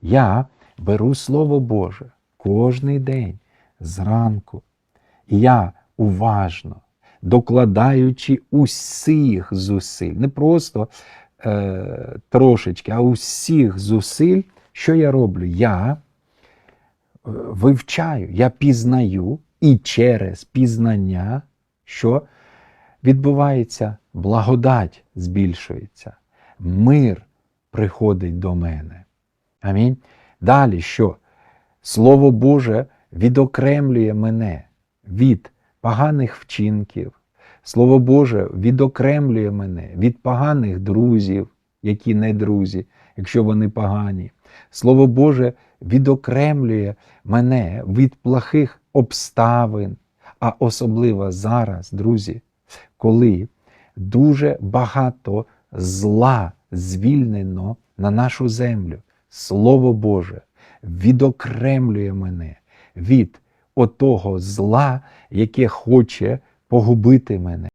Я беру Слово Боже кожний день зранку. І я уважно, докладаючи усіх зусиль, не просто е, трошечки, а усіх зусиль, що я роблю? Я е, вивчаю, я пізнаю і через пізнання, що відбувається, благодать збільшується, мир приходить до мене. Амінь. Далі що? Слово Боже відокремлює мене від поганих вчинків. Слово Боже відокремлює мене від поганих друзів, які не друзі, якщо вони погані. Слово Боже відокремлює мене від плохих обставин, а особливо зараз, друзі, коли дуже багато зла звільнено на нашу землю. Слово Боже відокремлює мене від отого зла, яке хоче погубити мене.